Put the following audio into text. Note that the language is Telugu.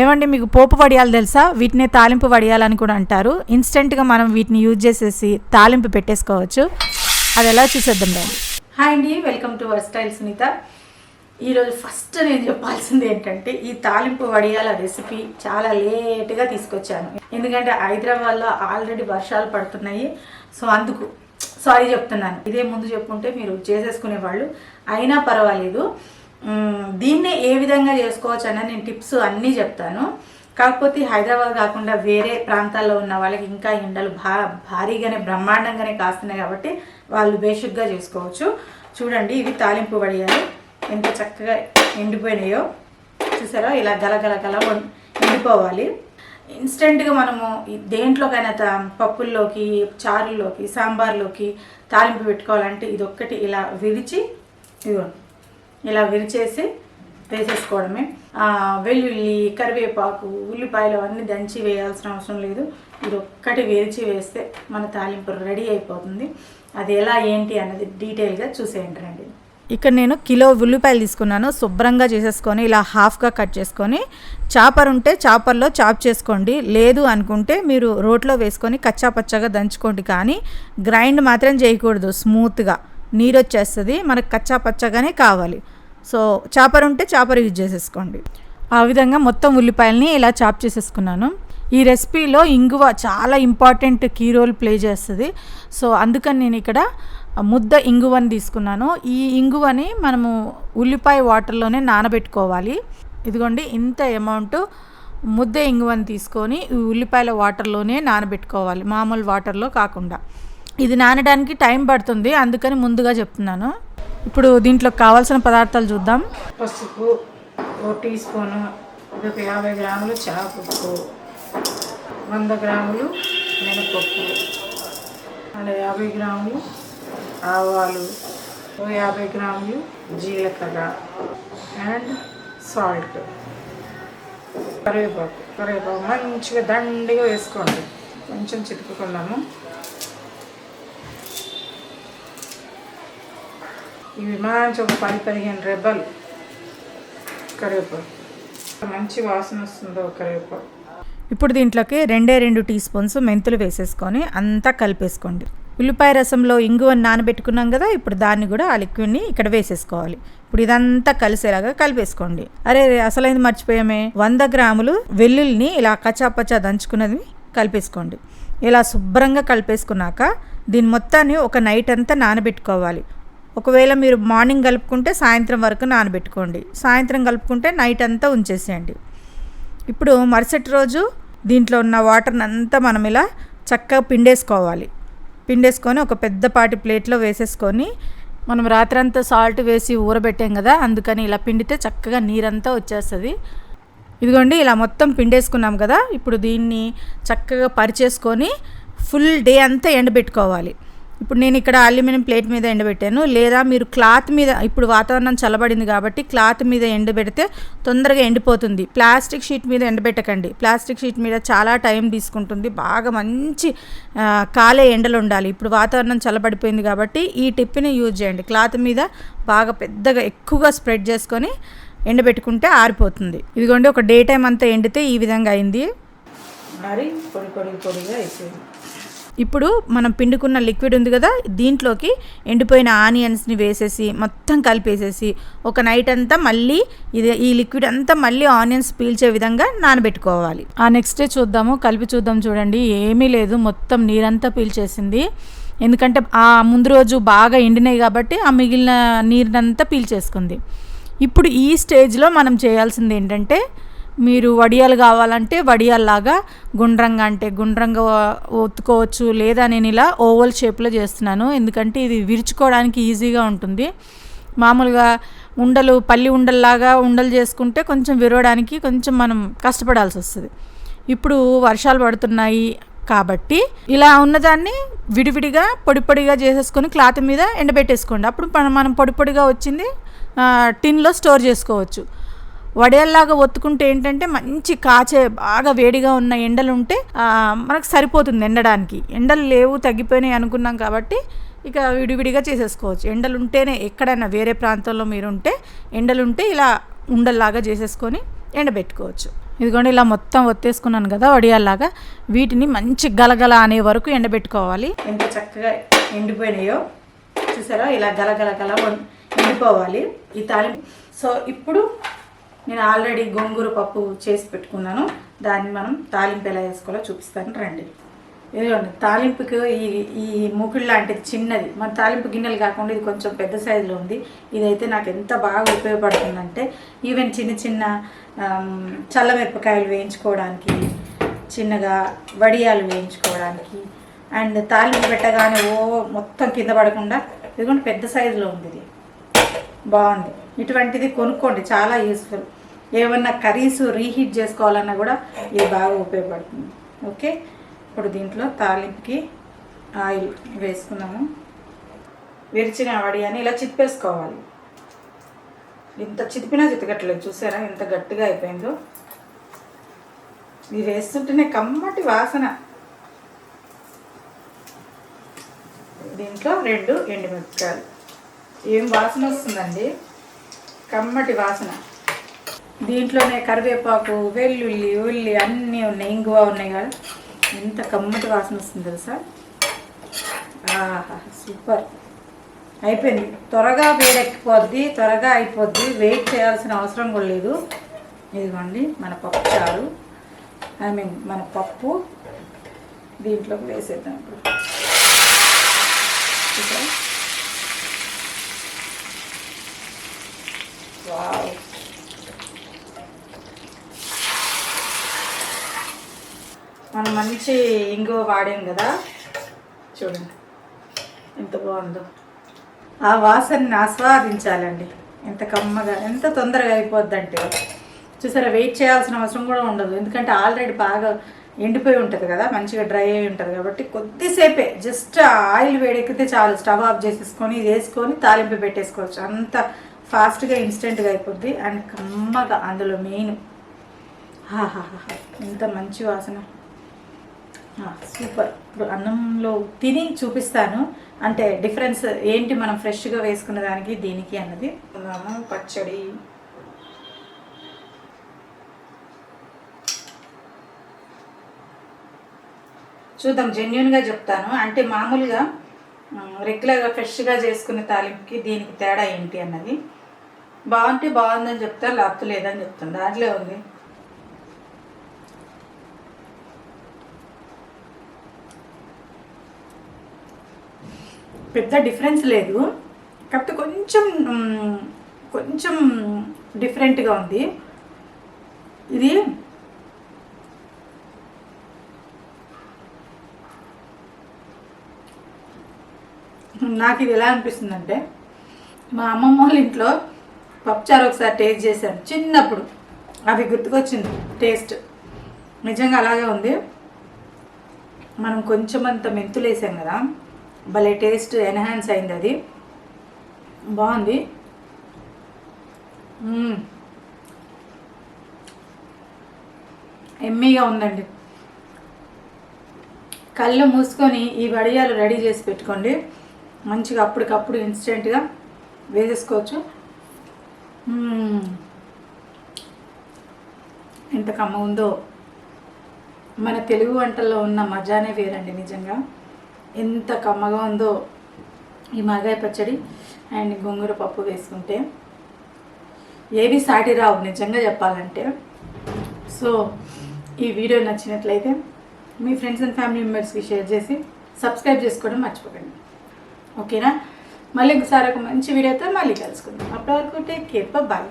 ఏమండి మీకు పోపు వడియాలు తెలుసా? వీటిని తాలింపు వడియాలని కూడా అంటారు. ఇన్స్టెంట్గా మనం వీటిని యూజ్ చేసేసి తాలింపు పెట్టేసుకోవచ్చు. అది ఎలా చూసేద్దాం మేము హాయ్ అండి welcome to our style Sunitha. ఈరోజు ఫస్ట్ నేను చెప్పాల్సింది ఏంటంటే ఈ తాలింపు వడియాల రెసిపీ చాలా లేట్గా తీసుకొచ్చాను. ఎందుకంటే హైదరాబాద్లో ఆల్రెడీ వర్షాలు పడుతున్నాయి. సో అందుకు సారీ చెప్తున్నాను. ఇదే ముందు చెప్పుంటే మీరు చేసేసుకునే వాళ్ళు అయినా పర్వాలేదు. దీన్నే ఏ విధంగా చేసుకోవచ్చు అన్న నేను టిప్స్ అన్నీ చెప్తాను. కాకపోతే హైదరాబాద్ కాకుండా వేరే ప్రాంతాల్లో ఉన్న వాళ్ళకి ఇంకా ఎండలు భా భారీగానే బ్రహ్మాండంగానే కాస్తున్నాయి కాబట్టి వాళ్ళు బేసిక్గా చేసుకోవచ్చు. చూడండి ఇవి తాలింపు పడియాలి ఎంత చక్కగా ఎండిపోయినాయో. చూసారా? ఇలా గలగల గల ఎండిపోవాలి. ఇన్స్టెంట్గా మనము దేంట్లోకైనా పప్పుల్లోకి చారుల్లోకి సాంబార్లోకి తాలింపు పెట్టుకోవాలంటే ఇదొక్కటి ఇలా విరిచి ఇదిగోండి. ఇలా విరిచేసి వేసేసుకోవడమే. వెల్లుల్లి కరివేపాకు ఉల్లిపాయలు అన్నీ దంచి వేయాల్సిన అవసరం లేదు. ఇది ఒక్కటి వేచి వేస్తే మన తాలింపు రెడీ అయిపోతుంది. అది ఎలా ఏంటి అన్నది డీటెయిల్గా చూసేయండి రండి. ఇక్కడ నేను కిలో ఉల్లిపాయలు తీసుకున్నాను. శుభ్రంగా చేసేసుకొని ఇలా హాఫ్గా కట్ చేసుకొని చాపర్ ఉంటే చాపర్లో చాప్ చేసుకోండి. లేదు అనుకుంటే మీరు రోట్లో వేసుకొని కచ్చా పచ్చగా దంచుకోండి. కానీ గ్రైండ్ మాత్రం చేయకూడదు. స్మూత్గా. నీరు వచ్చేస్తుంది మనకు కచ్చా పచ్చగానే కావాలి. సో చాపర్ ఉంటే చాపర్ యూజ్ చేసేసుకోండి. ఆ విధంగా మొత్తం ఉల్లిపాయలని ఇలా చాప్ చేసేసుకున్నాను. ఈ రెసిపీలో ఇంగువ చాలా ఇంపార్టెంట్ కీ రోల్ ప్లే చేస్తుంది. సో అందుకని నేను ఇక్కడ ముద్ద ఇంగువని తీసుకున్నాను. ఈ ఇంగువని మనము ఉల్లిపాయ వాటర్లోనే నానబెట్టుకోవాలి. ఇదిగోండి ఇంత అమౌంట్ ముద్ద ఇంగువని తీసుకొని ఈ ఉల్లిపాయల వాటర్లోనే నానబెట్టుకోవాలి. మామూలు వాటర్లో కాకుండా. ఇది నానడానికి టైం పడుతుంది అందుకని ముందుగా చెప్తున్నాను. ఇప్పుడు దీంట్లో కావాల్సిన పదార్థాలు చూద్దాం. పసుపు ఓ టీ స్పూను ఇది ఒక యాభై గ్రాములు చాపప్పు వంద గ్రాములు మినపప్పు అలా యాభై గ్రాములు ఆవాలు ఓ యాభై గ్రాములు జీలకర్ర అండ్ సాల్ట్. కరివేపాకు కరివేపాకు మంచిగా దండిగా వేసుకోండి. కొంచెం చితుకుకున్నాము ఇవి మంచి ఒక పది పదిహేను రెబ్బలు. కరివేపాకు. మంచి వాసన వస్తుందో కరివేపాకు. ఇప్పుడు దీంట్లోకి రెండే రెండు టీ స్పూన్స్ మెంతులు వేసేసుకొని అంతా కలిపేసుకోండి. ఉల్లిపాయ రసంలో ఇంగువని నానబెట్టుకున్నాం కదా ఇప్పుడు దాన్ని కూడా ఆ లిక్విడ్ని ఇక్కడ వేసేసుకోవాలి. ఇప్పుడు ఇదంతా కలిసేలాగా కలిపేసుకోండి. అరే అసలైంది మర్చిపోయామే. వంద గ్రాములు వెల్లుల్ని ఇలా కచ్చాపచ్చా దంచుకున్నది కలిపేసుకోండి. ఇలా శుభ్రంగా కలిపేసుకున్నాక దీని మొత్తాన్ని ఒక నైట్ అంతా నానబెట్టుకోవాలి. ఒకవేళ మీరు మార్నింగ్ కలుపుకుంటే సాయంత్రం వరకు నానబెట్టుకోండి. సాయంత్రం కలుపుకుంటే నైట్ అంతా ఉంచేసేయండి. ఇప్పుడు మరుసటి రోజు దీంట్లో ఉన్న వాటర్ని అంతా మనం ఇలా చక్కగా పిండేసుకోవాలి. పిండేసుకొని ఒక పెద్దపాటి ప్లేట్లో వేసేసుకొని మనం రాత్రంతా సాల్ట్ వేసి ఊరబెట్టాం కదా అందుకని ఇలా పిండితే చక్కగా నీరంతా వచ్చేస్తుంది. ఇదిగోండి ఇలా మొత్తం పిండేసుకున్నాం కదా ఇప్పుడు దీన్ని చక్కగా పరిచేసుకొని ఫుల్ డే అంతా ఎండబెట్టుకోవాలి. ఇప్పుడు నేను ఇక్కడ అల్యూమినియం ప్లేట్ మీద ఎండబెట్టాను. లేదా మీరు క్లాత్ మీద ఇప్పుడు వాతావరణం చల్లబడింది కాబట్టి క్లాత్ మీద ఎండబెడితే తొందరగా ఎండిపోతుంది. ప్లాస్టిక్ షీట్ మీద ఎండబెట్టకండి. ప్లాస్టిక్ షీట్ మీద చాలా టైం తీసుకుంటుంది. బాగా మంచి కాలే ఎండలు ఉండాలి. ఇప్పుడు వాతావరణం చల్లబడిపోయింది కాబట్టి ఈ టిప్ని యూజ్ చేయండి. క్లాత్ మీద బాగా పెద్దగా ఎక్కువగా స్ప్రెడ్ చేసుకొని ఎండబెట్టుకుంటే ఆరిపోతుంది. ఇదిగోండి ఒక డే టైం అంతా ఎండితే ఈ విధంగా అయింది. మరి పొడి పొడి పొడిగా అయిపోయింది. ఇప్పుడు మనం పిండుకున్న లిక్విడ్ ఉంది కదా దీంట్లోకి ఎండిపోయిన ఆనియన్స్ని వేసేసి మొత్తం కలిపేసేసి ఒక నైట్ అంతా మళ్ళీ ఇది ఈ లిక్విడ్ అంతా మళ్ళీ ఆనియన్స్ పీల్చే విధంగా నానబెట్టుకోవాలి. ఆ నెక్స్ట్ డే చూద్దాము కలిపి చూద్దాం చూడండి. ఏమీ లేదు మొత్తం నీరంతా పీల్చేసింది. ఎందుకంటే ఆ ముందు రోజు బాగా ఎండినాయి కాబట్టి ఆ మిగిలిన నీరునంతా పీల్చేసుకుంది. ఇప్పుడు ఈ స్టేజ్లో మనం చేయాల్సింది ఏంటంటే మీరు వడియాలు కావాలంటే వడియాల్లాగా గుండ్రంగా అంటే గుండ్రంగా ఒత్తుకోవచ్చు లేదా నేను ఇలా ఓవల్ షేప్లో చేస్తున్నాను. ఎందుకంటే ఇది విరుచుకోవడానికి ఈజీగా ఉంటుంది. మామూలుగా ఉండలు పల్లి ఉండల్లాగా ఉండలు చేసుకుంటే కొంచెం విరవడానికి కొంచెం మనం కష్టపడాల్సి వస్తుంది. ఇప్పుడు వర్షాలు పడుతున్నాయి కాబట్టి ఇలా ఉన్నదాన్ని విడివిడిగా పొడి పొడిగా చేసేసుకొని క్లాత్ మీద ఎండబెట్టేసుకోండి. అప్పుడు మనం పొడి పొడిగా వచ్చింది టిన్లో స్టోర్ చేసుకోవచ్చు. వడేల్లాగా ఒత్తుకుంటే ఏంటంటే మంచి కాచే బాగా వేడిగా ఉన్న ఎండలు ఉంటే మనకు సరిపోతుంది ఎండడానికి. ఎండలు లేవు తగ్గిపోయినాయి అనుకున్నాం కాబట్టి ఇక విడివిడిగా చేసేసుకోవచ్చు. ఎండలు ఉంటేనే ఎక్కడైనా వేరే ప్రాంతంలో మీరు ఉంటే ఎండలు ఉంటే ఇలా ఉండల్లాగా చేసేసుకొని ఎండబెట్టుకోవచ్చు. ఇదిగోండి ఇలా మొత్తం ఒత్తేసుకున్నాను కదా వడియాల్లాగా. వీటిని మంచి గలగల అనే వరకు ఎండబెట్టుకోవాలి. ఎంత చక్కగా ఎండిపోయినాయో చూసారా? ఇలా గలగల గల ఎండిపోవాలి. ఈ తాలింపు సో ఇప్పుడు నేను ఆల్రెడీ గోంగూర పప్పు చేసి పెట్టుకున్నాను. దాన్ని మనం తాలింపు ఎలా వేసుకోవాలో చూపిస్తాను. రండి. ఇదిగోండి తాలింపుకి ఈ ఈ మూకుడు లాంటిది చిన్నది. మన తాలింపు గిన్నెలు కాకుండా ఇది కొంచెం పెద్ద సైజులో ఉంది. ఇదైతే నాకు ఎంత బాగా ఉపయోగపడుతుందంటే ఈవెన్ చిన్న చిన్న చల్లమిరపకాయలు వేయించుకోవడానికి చిన్నగా వడియాలు వేయించుకోవడానికి అండ్ తాలింపు పెట్టగానే ఓ మొత్తం కింద పడకుండా ఇదిగోండి పెద్ద సైజులో ఉంది ఇది. బాగుంది. ఇటువంటిది కొనుక్కోండి చాలా యూస్ఫుల్. ఏమన్నా కర్రీస్ రీహీట్ చేసుకోవాలన్నా కూడా ఇది బాగా ఉపయోగపడుతుంది. ఓకే? ఇప్పుడు దీంట్లో తాలింపుకి ఆయిల్ వేసుకున్నాము. విరిచిన వడియాని ఇలా చితిపేసుకోవాలి. ఇంత చితిపినా చితకట్లేదు. చూసారా? ఎంత గట్టిగా అయిపోయిందో. ఇది వేస్తుంటేనే కమ్మటి వాసన. దీంట్లో రెండు ఎండుమిరపకాయలు. ఏం వాసన వస్తుందండి? కమ్మటి వాసన. దీంట్లోనే కరివేపాకు వెల్లుల్లి ఉల్లి అన్నీ ఉన్నాయి ఇంగువ ఉన్నాయి కదా. ఎంత కమ్మటి వాసన వస్తుంది తెలుసా? ఆహా సూపర్. అయిపోయింది. త్వరగా వేడెక్కిపోద్ది త్వరగా అయిపోద్ది. వెయిట్ చేయాల్సిన అవసరం కూడా లేదు. ఇదిగోండి మన పప్పు చారు. ఐ మీన్ మన పప్పు దీంట్లోకి వేసేద్దాం ఇప్పుడు చూసారా? వావ్ మంచి ఇంగువ వాడాం కదా. చూడండి. ఎంత బాగుందో. ఆ వాసనని ఆస్వాదించాలండి. ఎంత కమ్మగా ఎంత తొందరగా అయిపోద్దంటే. చూసారా వెయిట్ చేయాల్సిన అవసరం కూడా ఉండదు. ఎందుకంటే ఆల్రెడీ బాగా ఎండిపోయి ఉంటుంది కదా మంచిగా డ్రై అయి ఉంటుంది కాబట్టి కొద్దిసేపే జస్ట్ ఆయిల్ వేడెక్కితే చాలు స్టవ్ ఆఫ్ చేసేసుకొని ఇది వేసుకొని తాలింపు పెట్టేసుకోవచ్చు. అంత ఫాస్ట్గా ఇన్స్టెంట్గా అయిపోద్ది. అండ్ కమ్మగా అందులో మెయిన్. హాహాహా ఎంత మంచి వాసన. సూపర్. ఇప్పుడు అన్నంలో తిని చూపిస్తాను. అంటే డిఫరెన్స్ ఏంటి మనం ఫ్రెష్గా వేసుకున్న దానికి దీనికి అన్నది. పచ్చడి. చూద్దాం జెన్యున్గా చెప్తాను. అంటే మామూలుగా రెగ్యులర్గా ఫ్రెష్గా చేసుకునే తాలింపుకి దీనికి తేడా ఏంటి అన్నది. బాగుంటే బాగుందని చెప్తా లేకపోతే లేదని చెప్తాను దాంట్లో ఉంది. పెద్ద డిఫరెన్స్ లేదు. కాకపోతే కొంచెం కొంచెం డిఫరెంట్గా ఉంది. ఇది నాకు ఇది ఎలా అనిపిస్తుందంటే మా అమ్మమ్మ వాళ్ళ ఇంట్లో పప్పుచారు ఒకసారి టేస్ట్ చేశాను. చిన్నప్పుడు అది గుర్తుకొచ్చింది టేస్ట్. నిజంగా అలాగే ఉంది. మనం కొంచెం అంత మెంతులు వేసాం కదా భలే టేస్ట్ ఎన్హాన్స్ అయింది అది. బాగుంది. ఎమ్మీగా ఉందండి. కళ్ళు మూసుకొని ఈ వడియాలు రెడీ చేసి పెట్టుకోండి. మంచిగా అప్పటికప్పుడు ఇన్స్టెంట్గా వేసేసుకోవచ్చు. ఎంత కమ్మ ఉందో. మన తెలుగు వంటల్లో ఉన్న మజానే వేరండి నిజంగా. ఎంత కమ్మగా ఉందో ఈ మాగాయ పచ్చడి అండ్ గోంగూర పప్పు వేసుకుంటే. ఏవి సాటి రావు నిజంగా చెప్పాలంటే. సో ఈ వీడియో నచ్చినట్లయితే మీ ఫ్రెండ్స్ అండ్ ఫ్యామిలీ మెంబర్స్కి షేర్ చేసి సబ్స్క్రైబ్ చేసుకోవడం మర్చిపోకండి. ఓకేనా? మళ్ళీ ఒకసారి ఒక మంచి వీడియోతో మళ్ళీ కలుసుకుందాం. అప్పటి వరకు టేక్ కేర్ బాయ్.